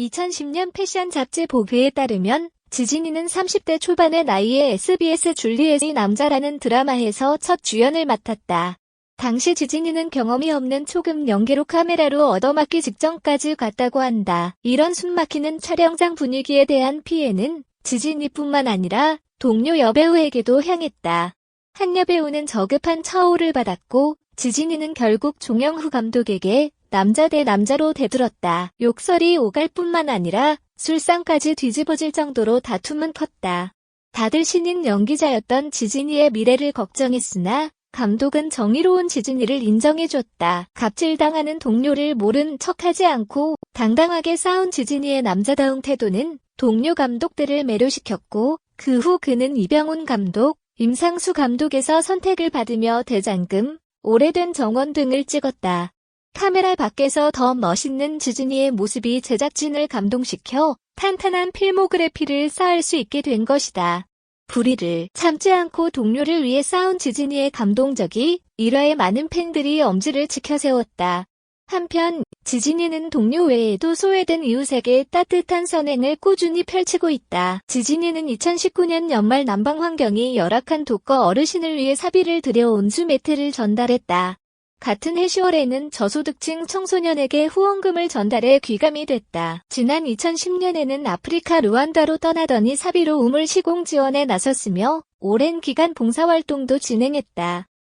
2010년 패션 잡지 보그에 따르면 지진이는 30대 초반의 나이에 SBS 줄리엣의 남자라는 드라마에서 첫 주연을 맡았다. 당시 지진이는 경험이 없는 초급 연기로 카메라로 얻어맞기 직전까지 갔다고 한다. 이런 숨막히는 촬영장 분위기에 대한 피해는 지진이뿐만 아니라 동료 여배우에게도 향했다. 한 여배우는 저급한 처우를 받았고 지진이는 결국 종영후 감독에게 남자 대 남자로 대들었다. 욕설이 오갈 뿐만 아니라 술상까지 뒤집어질 정도로 다툼은 컸다. 다들 신인 연기자였던 지진이의 미래를 걱정했으나 감독은 정의로운 지진이를 인정해줬다. 갑질당하는 동료를 모른 척하지 않고 당당하게 싸운 지진이의 남자다운 태도는 동료 감독들을 매료시켰고 그 후 그는 이병훈 감독, 임상수 감독에서 선택을 받으며 대장금, 오래된 정원 등을 찍었다. 카메라 밖에서 더 멋있는 지진이의 모습이 제작진을 감동시켜 탄탄한 필모그래피를 쌓을 수 있게 된 것이다. 불의를 참지 않고 동료를 위해 싸운 지진이의 감동적이 일화에 많은 팬들이 엄지를 지켜세웠다. 한편 지진이는 동료 외에도 소외된 이웃에게 따뜻한 선행을 꾸준히 펼치고 있다. 지진이는 2019년 연말 난방 환경이 열악한 독거 어르신을 위해 사비를 들여 온 수 매트를 전달했다. 같은 해 10월에는 저소득층 청소년에게 후원금을 전달해 귀감이 됐다. 지난 2010년에는 아프리카 루안다로 떠나더니 사비로 우물 시공 지원에 나섰으며 오랜 기간 봉사활동도 진행했다.